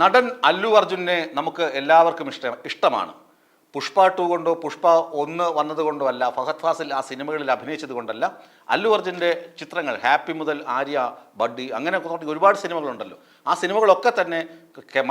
നടൻ അല്ലു അർജുനെ നമുക്ക് എല്ലാവർക്കും ഇഷ്ട ഇഷ്ടമാണ്. പുഷ്പ ടു കൊണ്ടോ പുഷ്പ ഒന്ന് വന്നതുകൊണ്ടോ അല്ല ഫഹദ് ഫാസിൽ ആ സിനിമകളിൽ അഭിനയിച്ചത് കൊണ്ടല്ല അല്ലു അർജുന്റെ ചിത്രങ്ങൾ ഹാപ്പി മുതൽ ആര്യ ബഡ്ഡി അങ്ങനെ ഒരുപാട് സിനിമകളുണ്ടല്ലോ. ആ സിനിമകളൊക്കെ തന്നെ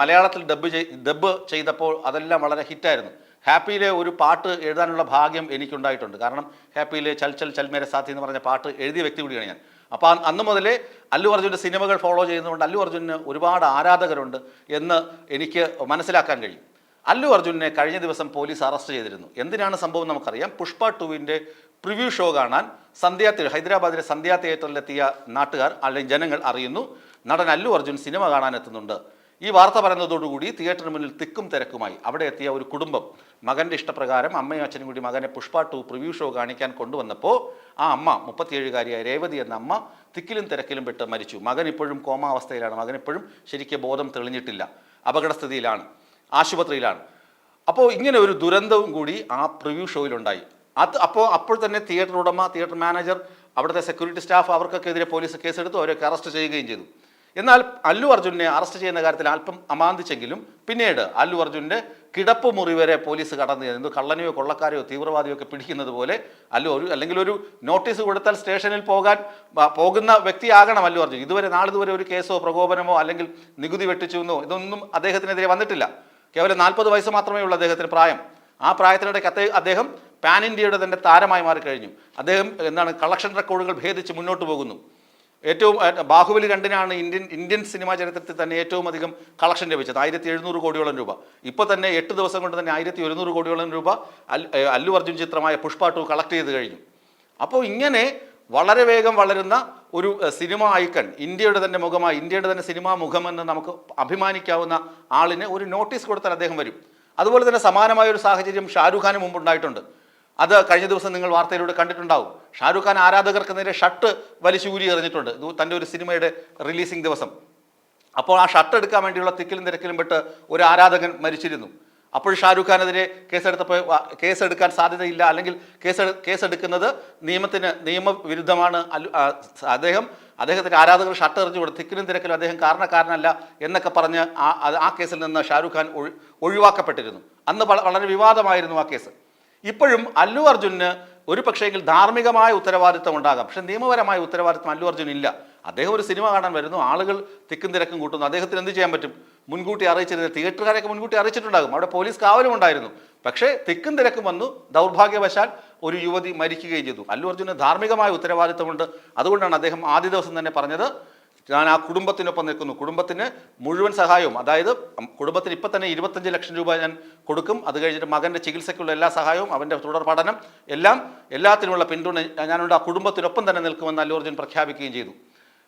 മലയാളത്തിൽ ഡബ് ചെയ് ഡബ് ചെയ്തപ്പോൾ അതെല്ലാം വളരെ ഹിറ്റായിരുന്നു. ഹാപ്പിയിലെ ഒരു പാട്ട് എഴുതാനുള്ള ഭാഗ്യം എനിക്കുണ്ടായിട്ടുണ്ട്. കാരണം ഹാപ്പിയിലെ ചൽ ചൽ ചൽമേരെ സാത്തി എന്ന് പറഞ്ഞ പാട്ട് എഴുതിയ വ്യക്തി കൂടിയാണ് ഞാൻ. അപ്പോൾ അന്ന് മുതലേ അല്ലു അർജുന്റെ സിനിമകൾ ഫോളോ ചെയ്യുന്നതുകൊണ്ട് അല്ലു അർജുന് ഒരുപാട് ആരാധകരുണ്ട് എന്ന് എനിക്ക് മനസ്സിലാക്കാൻ കഴിയും. അല്ലു അർജുനെ കഴിഞ്ഞ ദിവസം പോലീസ് അറസ്റ്റ് ചെയ്തിരുന്നു. എന്തിനാണ് സംഭവം നമുക്കറിയാം. പുഷ്പ ടുവിന്റെ പ്രിവ്യൂ ഷോ കാണാൻ സന്ധ്യ ഹൈദരാബാദിലെ സന്ധ്യാ തിയേറ്ററിലെത്തിയ നാട്ടുകാർ അല്ലെങ്കിൽ ജനങ്ങൾ അറിയുന്നു. നടൻ അല്ലു അർജുൻ സിനിമ കാണാൻ എത്തുന്നുണ്ട്. ഈ വാർത്ത പറയുന്നതോടുകൂടി തിയേറ്ററിന് മുന്നിൽ തിക്കും തിരക്കുമായി അവിടെ എത്തിയ ഒരു കുടുംബം. മകന്റെ ഇഷ്ടപ്രകാരം അമ്മയും അച്ഛനും കൂടി മകനെ പുഷ്പ ടു പ്രിവ്യൂ ഷോ കാണിക്കാൻ കൊണ്ടുവന്നപ്പോൾ ആ അമ്മ മുപ്പത്തിയേഴുകാരിയായ രേവതി എന്ന അമ്മ തിക്കിലും തിരക്കിലും പെട്ട് മരിച്ചു. മകൻ ഇപ്പോഴും കോമാവസ്ഥയിലാണ്. മകൻ ഇപ്പോഴും ശരിക്കും ബോധം തെളിഞ്ഞിട്ടില്ല. അപകടസ്ഥിതിയിലാണ്. ആശുപത്രിയിലാണ്. അപ്പോൾ ഇങ്ങനെ ഒരു ദുരന്തവും കൂടി ആ പ്രിവ്യൂ ഷോയിലുണ്ടായി. അത് അപ്പോൾ അപ്പോൾ തന്നെ തിയേറ്റർ ഉടമ തിയേറ്റർ മാനേജർ അവിടുത്തെ സെക്യൂരിറ്റി സ്റ്റാഫ് അവർക്കൊക്കെ എതിരെ പോലീസ് കേസെടുത്തു. അവരൊക്കെ അറസ്റ്റ് ചെയ്യുകയും ചെയ്തു. എന്നാൽ അല്ലു അർജുനെ അറസ്റ്റ് ചെയ്യുന്ന കാര്യത്തിൽ അല്പം അമാന്തിച്ചെങ്കിലും പിന്നീട് അല്ലു അർജുന്റെ കിടപ്പ് മുറി വരെ പോലീസ് കടന്നു ചെന്നു. കള്ളനെയോ കൊള്ളക്കാരെയോ തീവ്രവാദിയോ ഒക്കെ പിടിക്കുന്നത് പോലെ അല്ലു ഒരു അല്ലെങ്കിൽ ഒരു നോട്ടീസ് കൊടുത്താൽ സ്റ്റേഷനിൽ പോകാൻ പോകുന്ന വ്യക്തിയാകണം അല്ലു അർജുൻ. ഇതുവരെ നാളിതുവരെ ഒരു കേസോ പ്രകോപനമോ അല്ലെങ്കിൽ നികുതി വെട്ടിച്ചു എന്നോ ഇതൊന്നും അദ്ദേഹത്തിനെതിരെ വന്നിട്ടില്ല. കേവലം നാൽപ്പത് വയസ്സ് മാത്രമേ ഉള്ളൂ അദ്ദേഹത്തിന് പ്രായം. ആ പ്രായത്തിനിടയ്ക്ക് അദ്ദേഹം പാൻ ഇന്ത്യയുടെ തന്നെ താരമായി മാറിക്കഴിഞ്ഞു. അദ്ദേഹം എന്താണ് കളക്ഷൻ റെക്കോർഡുകൾ ഭേദിച്ച് മുന്നോട്ട് പോകുന്നു. ഏറ്റവും ബാഹുബലി രണ്ടിനാണ് ഇന്ത്യൻ ഇന്ത്യൻ സിനിമാ ചരിത്രത്തിൽ തന്നെ ഏറ്റവും അധികം കളക്ഷൻ ലഭിച്ചത്. ആയിരത്തി എഴുന്നൂറ് കോടിയോളം രൂപ. ഇപ്പോൾ തന്നെ എട്ട് ദിവസം കൊണ്ട് തന്നെ ആയിരത്തി ഒരുന്നൂറ് കോടിയോളം രൂപ അല്ലു അർജുൻ ചിത്രമായ പുഷ്പ ടു കളക്ട് ചെയ്ത് കഴിഞ്ഞു. അപ്പോൾ ഇങ്ങനെ വളരെ വേഗം വളരുന്ന ഒരു സിനിമ ഐക്കൺ ഇന്ത്യയുടെ തന്നെ മുഖമായി ഇന്ത്യയുടെ തന്നെ സിനിമാ മുഖമെന്ന് നമുക്ക് അഭിമാനിക്കാവുന്ന ആളിന് ഒരു നോട്ടീസ് കൊടുത്താൽ അദ്ദേഹം വരും. അതുപോലെ തന്നെ സമാനമായ ഒരു സാഹചര്യം ഷാരൂഖ് ഖാന് മുമ്പുണ്ടായിട്ടുണ്ട്. അത് കഴിഞ്ഞ ദിവസം നിങ്ങൾ വാർത്തയിലൂടെ കണ്ടിട്ടുണ്ടാവും. ഷാരൂഖ് ഖാൻ ആരാധകർക്ക് നേരെ ഷർട്ട് വലിച്ചൂരി എറിഞ്ഞിട്ടുണ്ട്. തന്റെ ഒരു സിനിമയുടെ റിലീസിംഗ് ദിവസം. അപ്പോൾ ആ ഷർട്ട് എടുക്കാൻ വേണ്ടിയുള്ള തിക്കിലും തിരക്കിലും പെട്ട് ഒരു ആരാധകൻ മരിച്ചിരുന്നു. അപ്പോൾ ഷാരൂഖ് ഖാനെതിരെ കേസെടുത്തപ്പോൾ കേസെടുക്കാൻ സാധ്യതയില്ല. അല്ലെങ്കിൽ കേസ് കേസെടുക്കുന്നത് നിയമത്തിന് നിയമവിരുദ്ധമാണ്. അദ്ദേഹം അദ്ദേഹത്തിന്റെ ആരാധകർ ഷർട്ട് എറിഞ്ഞു കൊടുത്തു തിക്കിലും തിരക്കിലും അദ്ദേഹം കാരണക്കാരനല്ല എന്നൊക്കെ പറഞ്ഞ് ആ കേസിൽ നിന്ന് ഷാരൂഖ് ഖാൻ ഒഴി- ഒഴിവാക്കപ്പെട്ടിരുന്നു. അന്ന് വളരെ വിവാദമായിരുന്നു ആ കേസ്. ഇപ്പോഴും അല്ലു അർജുന് ഒരു പക്ഷേങ്കിൽ ധാർമ്മികമായ ഉത്തരവാദിത്തം ഉണ്ടാകാം. പക്ഷെ നിയമപരമായ ഉത്തരവാദിത്തം അല്ലു അർജുൻ ഇല്ല. അദ്ദേഹം ഒരു സിനിമ കാണാൻ വരുന്നു ആളുകൾ തിക്കും തിരക്കും കൂട്ടുന്നു. അദ്ദേഹത്തിന് എന്ത് ചെയ്യാൻ പറ്റും? മുൻകൂട്ടി അറിയിച്ചിരുന്നത് തിയേറ്ററുകാരെയൊക്കെ മുൻകൂട്ടി അറിയിച്ചിട്ടുണ്ടാകും. അവിടെ പോലീസ് കാവലും ഉണ്ടായിരുന്നു. പക്ഷേ തിക്കും തിരക്കും വന്നു. ദൗർഭാഗ്യവശാൽ ഒരു യുവതി മരിക്കുകയും ചെയ്തു. അല്ലു അർജുന് ധാർമ്മികമായ ഉത്തരവാദിത്തമുണ്ട് അതുകൊണ്ടാണ് അദ്ദേഹം ആദ്യ ദിവസം തന്നെ പറഞ്ഞത് ഞാൻ ആ കുടുംബത്തിനൊപ്പം നിൽക്കുന്നു. കുടുംബത്തിന് മുഴുവൻ സഹായവും അതായത് കുടുംബത്തിന് ഇപ്പം തന്നെ ഇരുപത്തഞ്ച് ലക്ഷം രൂപ ഞാൻ കൊടുക്കും. അത് കഴിഞ്ഞിട്ട് മകന്റെ ചികിത്സയ്ക്കുള്ള എല്ലാ സഹായവും അവന്റെ തുടർ പഠനം എല്ലാം എല്ലാത്തിനുമുള്ള പിന്തുണ ഞാനുണ്ട്. ആ കുടുംബത്തിനൊപ്പം തന്നെ നിൽക്കുമെന്ന് അല്ലൂർജുൻ പ്രഖ്യാപിക്കുകയും ചെയ്തു.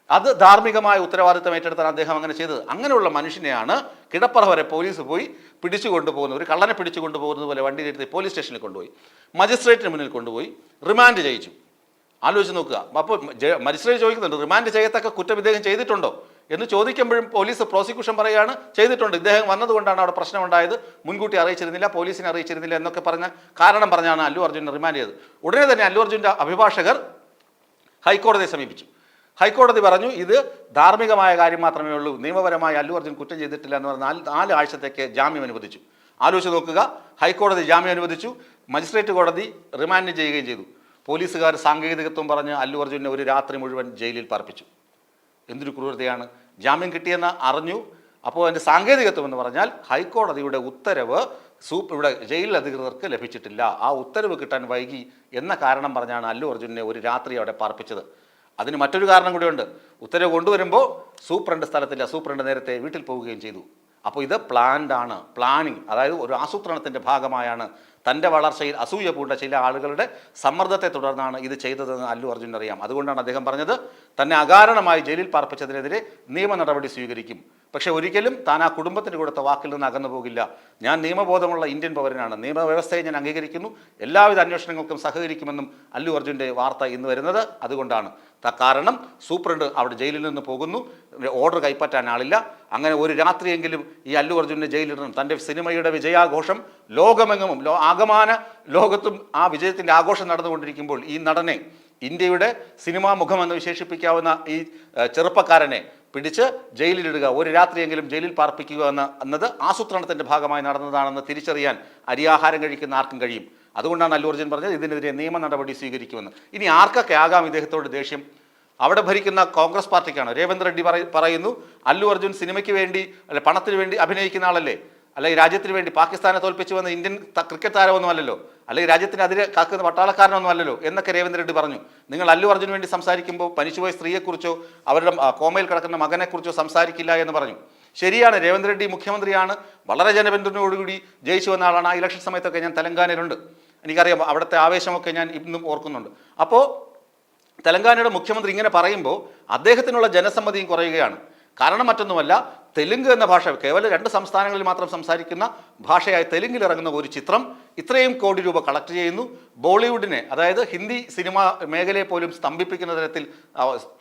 അത് ധാർമ്മികമായ ഉത്തരവാദിത്തം ഏറ്റെടുത്താണ് അദ്ദേഹം അങ്ങനെ ചെയ്തത്. അങ്ങനെയുള്ള മനുഷ്യനെയാണ് കിടപ്പറ വരെ പോലീസ് പോയി പിടിച്ചു കൊണ്ടുപോകുന്നത് ഒരു കള്ളനെ പിടിച്ചു കൊണ്ടുപോകുന്നത് പോലെ വണ്ടി എടുത്ത് പോലീസ് സ്റ്റേഷനിൽ കൊണ്ടുപോയി. മജിസ്ട്രേറ്റിന് മുന്നിൽ കൊണ്ടുപോയി. റിമാൻഡ് ചെയ്യിച്ചു. ആലോചിച്ച് നോക്കുക. അപ്പോൾ മജിസ്ട്രേറ്റ് ചോദിക്കുന്നുണ്ട് റിമാൻഡ് ചെയ്യത്തക്ക കുറ്റം ഇദ്ദേഹം ചെയ്തിട്ടുണ്ടോ? എന്ന് ചോദിക്കുമ്പോഴും പോലീസ് പ്രോസിക്യൂഷൻ പറയുകയാണ് ചെയ്തിട്ടുണ്ട്. ഇദ്ദേഹം വന്നതുകൊണ്ടാണ് അവിടെ പ്രശ്നമുണ്ടായത്. മുൻകൂട്ടി അറിയിച്ചിരുന്നില്ല പോലീസിനെ അറിയിച്ചിരുന്നില്ല എന്നൊക്കെ പറഞ്ഞ കാരണം പറഞ്ഞാണ് അല്ലു അർജുനെ റിമാൻഡ് ചെയ്തത്. ഉടനെ തന്നെ അല്ലു അർജുന്റെ അഭിഭാഷകർ ഹൈക്കോടതിയെ സമീപിച്ചു. ഹൈക്കോടതി പറഞ്ഞു ഇത് ധാർമ്മികമായ കാര്യം മാത്രമേ ഉള്ളൂ. നിയമപരമായി അല്ലു അർജുൻ കുറ്റം ചെയ്തിട്ടില്ല എന്ന് പറഞ്ഞ് നാല് നാല് ആഴ്ചത്തേക്ക് ജാമ്യം അനുവദിച്ചു. ആലോചിച്ച് നോക്കുക ഹൈക്കോടതി ജാമ്യം അനുവദിച്ചു. മജിസ്ട്രേറ്റ് കോടതി റിമാൻഡ് ചെയ്യുകയും ചെയ്തു. പോലീസുകാർ സാങ്കേതികത്വം പറഞ്ഞ് അല്ലു അർജുനെ ഒരു രാത്രി മുഴുവൻ ജയിലിൽ പാർപ്പിച്ചു. എന്തൊരു ക്രൂരതയാണ്. ജാമ്യം കിട്ടിയെന്ന് അറിഞ്ഞു. അപ്പോൾ അതിന്റെ സാങ്കേതികത്വം എന്ന് പറഞ്ഞാൽ ഹൈക്കോടതിയുടെ ഉത്തരവ് സൂപ്പ് ഇവിടെ ജയിൽ അധികൃതർക്ക് ലഭിച്ചിട്ടില്ല. ആ ഉത്തരവ് കിട്ടാൻ വൈകി എന്ന കാരണം പറഞ്ഞാണ് അല്ലു അർജുനെ ഒരു രാത്രി അവിടെ പാർപ്പിച്ചത്. അതിന് മറ്റൊരു കാരണം കൂടിയുണ്ട്. ഉത്തരവ് കൊണ്ടുവരുമ്പോൾ സൂപ്രണ്ട് സ്ഥലത്തില്ല. സൂപ്രണ്ട് നേരത്തെ വീട്ടിൽ പോവുകയും ചെയ്തു. അപ്പോൾ ഇത് പ്ലാൻഡ് ആണ് പ്ലാനിങ്. അതായത് ഒരു ആസൂത്രണത്തിന്റെ ഭാഗമായാണ് തന്റെ വളർച്ചയിൽ അസൂയ പൂണ്ട ചില ആളുകളുടെ സമ്മർദ്ദത്തെ തുടർന്നാണ് ഇത് ചെയ്തതെന്ന് അല്ലു അർജുൻ അറിയാം. അതുകൊണ്ടാണ് അദ്ദേഹം പറഞ്ഞത് തന്നെ അകാരണമായി ജയിലിൽ പാർപ്പിച്ചതിനെതിരെ നിയമ നടപടി സ്വീകരിക്കും. പക്ഷേ ഒരിക്കലും താൻ ആ കുടുംബത്തിന് കൊടുത്ത വാക്കിൽ നിന്ന് അകന്നു പോകില്ല. ഞാൻ നിയമബോധമുള്ള ഇന്ത്യൻ പൗരനാണ്. നിയമവ്യവസ്ഥയെ ഞാൻ അംഗീകരിക്കുന്നു. എല്ലാവിധ അന്വേഷണങ്ങൾക്കും സഹകരിക്കുമെന്നും അല്ലു അർജുന്റെ വാർത്ത ഇന്ന് വരുന്നത് അതുകൊണ്ടാണ്. കാരണം സൂപ്രണ്ട് അവിടെ ജയിലിൽ നിന്ന് പോകുന്നു. ഓർഡർ കൈപ്പറ്റാൻ ആളില്ല. അങ്ങനെ ഒരു രാത്രിയെങ്കിലും ഈ അല്ലു അർജുനെ ജയിലിടണം. തന്റെ സിനിമയുടെ വിജയാഘോഷം ലോകമെങ്ങും ലോ ആകമാന ലോകത്തും ആ വിജയത്തിന്റെ ആഘോഷം നടന്നുകൊണ്ടിരിക്കുമ്പോൾ ഈ നടനെ ഇന്ത്യയുടെ സിനിമാ മുഖമെന്ന് വിശേഷിപ്പിക്കാവുന്ന ഈ ചെറുപ്പക്കാരനെ പിടിച്ച് ജയിലിലിടുക ഒരു രാത്രിയെങ്കിലും ജയിലിൽ പാർപ്പിക്കുക എന്ന എന്നത് ആസൂത്രണത്തിന്റെ ഭാഗമായി നടന്നതാണെന്ന് തിരിച്ചറിയാൻ അരിയാഹാരം കഴിക്കുന്ന ആർക്കും കഴിയും. അതുകൊണ്ടാണ് അല്ലു അർജുൻ പറഞ്ഞത് ഇതിനെതിരെ നിയമ നടപടി സ്വീകരിക്കുമെന്ന്. ഇനി ആർക്കൊക്കെ ആകാം ഇദ്ദേഹത്തോട് ദേഷ്യം? അവിടെ ഭരിക്കുന്ന കോൺഗ്രസ് പാർട്ടിക്കാണ്. രേവന്ത് റെഡ്ഡി പറയ- പറയുന്നു അല്ലു അർജുൻ സിനിമയ്ക്ക് വേണ്ടി അല്ല പണത്തിന് വേണ്ടി അഭിനയിക്കുന്ന ആളല്ലേ? അല്ലെങ്കിൽ രാജ്യത്തിന് വേണ്ടി പാകിസ്ഥാനെ തോൽപ്പിച്ചു വന്ന ഇന്ത്യൻ ക്രിക്കറ്റ് താരമൊന്നും അല്ലല്ലോ അല്ലെങ്കിൽ രാജ്യത്തിന് അതിരെ കാക്കുന്ന പട്ടാളക്കാരനൊന്നും അല്ലല്ലോ എന്നൊക്കെ രേവന്ത് റെഡ്ഡി പറഞ്ഞു. നിങ്ങൾ അല്ലു അർജുന് വേണ്ടി സംസാരിക്കുമ്പോൾ പനിച്ചുപോയ സ്ത്രീയെക്കുറിച്ചോ അവരുടെ കോമയിൽ കിടക്കുന്ന മകനെക്കുറിച്ചോ സംസാരിക്കില്ല എന്ന് പറഞ്ഞു. ശരിയാണ് രേവന്ത് റെഡ്ഡി മുഖ്യമന്ത്രിയാണ്. വളരെ ജനപിന്തുണയോടുകൂടി ജയിച്ചു വന്ന ആളാണ്. ആ ഇലക്ഷൻ സമയത്തൊക്കെ ഞാൻ തെലങ്കാനയിലുണ്ട്. എനിക്കറിയാം അവിടുത്തെ ആവേശമൊക്കെ ഞാൻ ഇന്നും ഓർക്കുന്നുണ്ട്. അപ്പോൾ തെലങ്കാനയുടെ മുഖ്യമന്ത്രി ഇങ്ങനെ പറയുമ്പോൾ അദ്ദേഹത്തിനുള്ള ജനസമ്മതിയും കുറയുകയാണ്. കാരണം മറ്റൊന്നുമല്ല തെലുങ്ക് എന്ന ഭാഷ കേവലം രണ്ട് സംസ്ഥാനങ്ങളിൽ മാത്രം സംസാരിക്കുന്ന ഭാഷയായ തെലുങ്കിൽ ഇറങ്ങുന്ന ഒരു ചിത്രം ഇത്രയും കോടി രൂപ കളക്ട് ചെയ്യുന്നു. ബോളിവുഡിനെ അതായത് ഹിന്ദി സിനിമ മേഖലയെ പോലും സ്തംഭിപ്പിക്കുന്ന തരത്തിൽ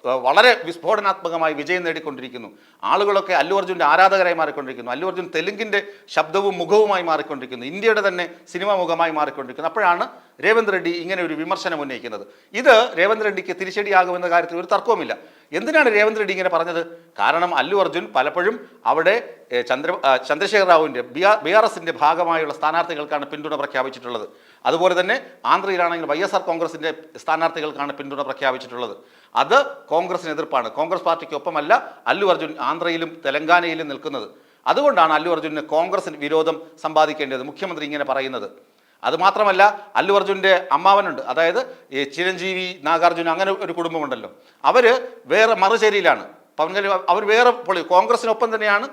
വളരെ വിസ്ഫോടനാത്മകമായി വിജയം നേടിക്കൊണ്ടിരിക്കുന്നു. ആളുകളൊക്കെ അല്ലു അർജുന്റെ ആരാധകരായി മാറിക്കൊണ്ടിരിക്കുന്നു. അല്ലു അർജുൻ തെലുങ്കിന്റെ ശബ്ദവും മുഖവുമായി മാറിക്കൊണ്ടിരിക്കുന്നു. ഇന്ത്യയുടെ തന്നെ സിനിമാ മുഖമായി മാറിക്കൊണ്ടിരിക്കുന്നു. അപ്പോഴാണ് രേവന്ത് റെഡ്ഡി ഇങ്ങനെ ഒരു വിമർശനം ഉന്നയിക്കുന്നത്. ഇത് രേവന്ത് റെഡ്ഡിക്ക് തിരിച്ചടിയാകുമെന്ന കാര്യത്തിൽ ഒരു തർക്കവുമില്ല. എന്തിനാണ് രേവന്ത് റെഡ്ഡി ഇങ്ങനെ പറഞ്ഞത്? കാരണം അല്ലു അർജുൻ പലപ്പോഴും അവിടെ ചന്ദ്ര ചന്ദ്രശേഖർ റാവുവിന്റെ ബി ആർ ബി ആർ എസിന്റെ ഭാഗമായുള്ള സ്ഥാനാർത്ഥികൾക്കാണ് പിന്തുണ പ്രഖ്യാപിച്ചിട്ടുള്ളത്. അതുപോലെ തന്നെ ആന്ധ്രയിലാണെങ്കിൽ വൈ എസ് ആർ കോൺഗ്രസിന്റെ സ്ഥാനാർത്ഥികൾക്കാണ് പിന്തുണ പ്രഖ്യാപിച്ചിട്ടുള്ളത്. അത് കോൺഗ്രസിന് എതിർപ്പാണ്. കോൺഗ്രസ് പാർട്ടിക്കൊപ്പമല്ല അല്ലു അർജുൻ ആന്ധ്രയിലും തെലങ്കാനയിലും നിൽക്കുന്നത്. അതുകൊണ്ടാണ് അല്ലു അർജുന് കോൺഗ്രസിന് വിരോധം സമ്പാദിക്കേണ്ടത് മുഖ്യമന്ത്രി ഇങ്ങനെ പറയുന്നത്. അതുമാത്രമല്ല അല്ലു അർജുന്റെ അമ്മാവനുണ്ട്. അതായത് ഈ ചിരഞ്ജീവി നാഗാർജുന അങ്ങനെ ഒരു കുടുംബമുണ്ടല്ലോ. അവർ വേറെ മറുചേരിയിലാണ്. പവൻ കല്യാൺ അവർ വേറെ പൊളി കോൺഗ്രസിനൊപ്പം തന്നെയാണ്.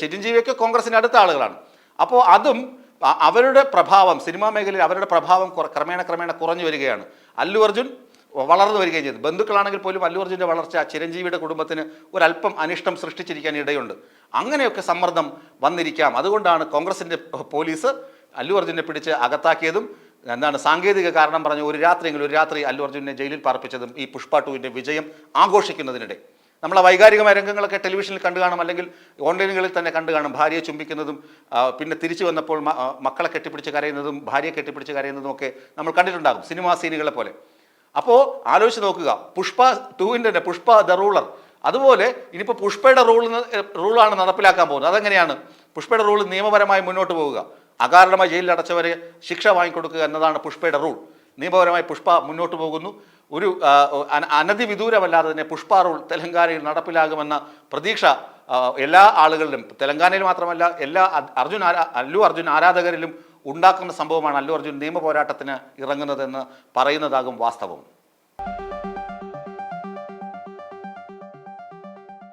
ചിരഞ്ജീവിയൊക്കെ കോൺഗ്രസിന്റെ അടുത്ത ആളുകളാണ്. അപ്പോൾ അതും അവരുടെ പ്രഭാവം സിനിമാ മേഖലയിൽ അവരുടെ പ്രഭാവം ക്രമേണ ക്രമേണ കുറഞ്ഞു വരികയാണ്. അല്ലു അർജുൻ വളർന്നു വരികയും ചെയ്തു. ബന്ധുക്കളാണെങ്കിൽ പോലും അല്ലു അർജുന്റെ വളർച്ച ചിരഞ്ജീവിയുടെ കുടുംബത്തിന് ഒരല്പം അനിഷ്ടം സൃഷ്ടിച്ചിരിക്കാൻ ഇടയുണ്ട്. അങ്ങനെയൊക്കെ സമ്മർദ്ദം വന്നിരിക്കാം. അതുകൊണ്ടാണ് കോൺഗ്രസിന്റെ പോലീസ് അല്ലു അർജുനെ പിടിച്ച് അകത്താക്കിയതും എന്താണ് സാങ്കേതിക കാരണം പറഞ്ഞ് ഒരു രാത്രിയെങ്കിലും ഒരു രാത്രി അല്ലു അർജുനെ ജയിലിൽ പാർപ്പിച്ചതും ഈ പുഷ്പ ടുവിന്റെ വിജയം ആഘോഷിക്കുന്നതിനിടെ. നമ്മളെ വൈകാരികമായ രംഗങ്ങളൊക്കെ ടെലിവിഷനിൽ കണ്ടു കാണും അല്ലെങ്കിൽ ഓൺലൈനുകളിൽ തന്നെ കണ്ടു കാണും. ഭാര്യയെ ചുംബിക്കുന്നതും പിന്നെ തിരിച്ചു വന്നപ്പോൾ മക്കളെ കെട്ടിപ്പിടിച്ച് കരയുന്നതും ഭാര്യയെ കെട്ടിപ്പിടിച്ച് കരയുന്നതും ഒക്കെ നമ്മൾ കണ്ടിട്ടുണ്ടാകും സിനിമാ സീനുകളെ പോലെ. അപ്പോൾ ആലോചിച്ച് നോക്കുക പുഷ്പ ടൂവിന്റെ തന്നെ പുഷ്പ ദ റൂളർ അതുപോലെ ഇനിയിപ്പോൾ പുഷ്പയുടെ റൂൾ റൂളാണ് നടപ്പിലാക്കാൻ പോകുന്നത്. അതെങ്ങനെയാണ്? പുഷ്പയുടെ റൂൾ നിയമപരമായി മുന്നോട്ട് പോവുക. അകാരണമായി ജയിലിൽ അടച്ചവരെ ശിക്ഷ വാങ്ങിക്കൊടുക്കുക എന്നതാണ് പുഷ്പയുടെ റൂൾ. നിയമപരമായി പുഷ്പ മുന്നോട്ട് പോകുന്നു. ഒരു അനധിവിദൂരമല്ലാതെ തന്നെ പുഷ്പ റൂൾ തെലങ്കാനയിൽ നടപ്പിലാകുമെന്ന പ്രതീക്ഷ എല്ലാ ആളുകളിലും. തെലങ്കാനയിൽ മാത്രമല്ല എല്ലാ അർജുൻ അല്ലു അർജുൻ ആരാധകരിലും ഉണ്ടാക്കുന്ന സംഭവമാണ് അല്ലു അർജുൻ നിയമ പോരാട്ടത്തിന് ഇറങ്ങുന്നതെന്ന് പറയുന്നതാകും വാസ്തവം.